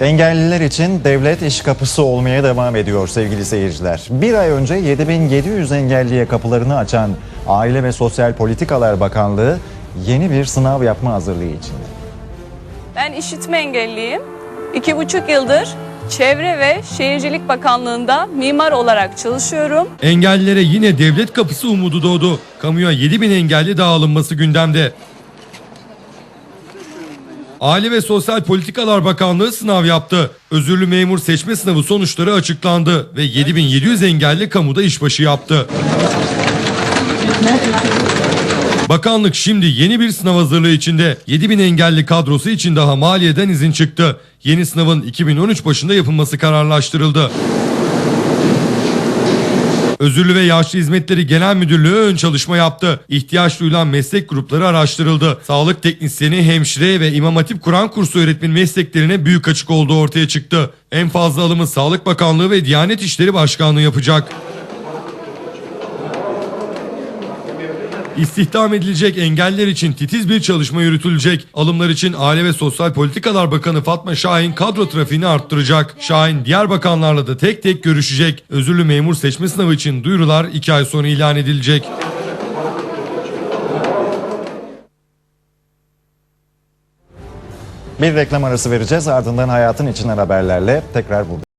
Engelliler için devlet iş kapısı olmaya devam ediyor sevgili seyirciler. Bir ay önce 7700 engelliye kapılarını açan Aile ve Sosyal Politikalar Bakanlığı yeni bir sınav yapma hazırlığı içinde. Ben işitme engelliyim. İki buçuk yıldır Çevre ve Şehircilik Bakanlığı'nda mimar olarak çalışıyorum. Engellilere yine devlet kapısı umudu doğdu. Kamuya 7 bin engelli daha alınması gündemde. Aile ve Sosyal Politikalar Bakanlığı sınav yaptı. Özürlü memur seçme sınavı sonuçları açıklandı ve 7700 engelli kamuda işbaşı yaptı. Bakanlık şimdi yeni bir sınav hazırlığı içinde. 7000 engelli kadrosu için daha maliyeden izin çıktı. Yeni sınavın 2013 başında yapılması kararlaştırıldı. Özürlü ve Yaşlı Hizmetleri Genel Müdürlüğü ön çalışma yaptı. İhtiyaç duyulan meslek grupları araştırıldı. Sağlık teknisyeni, hemşire ve İmam Hatip Kur'an kursu öğretmen mesleklerine büyük açık olduğu ortaya çıktı. En fazla alımı Sağlık Bakanlığı ve Diyanet İşleri Başkanlığı yapacak. İstihdam edilecek engeller için titiz bir çalışma yürütülecek. Alımlar için Aile ve Sosyal Politikalar Bakanı Fatma Şahin kadro trafiğini arttıracak. Şahin diğer bakanlarla da tek tek görüşecek. Özürlü memur seçme sınavı için duyurular 2 ay sonra ilan edilecek. Bir reklam arası vereceğiz ardından hayatın içinden haberlerle tekrar burada.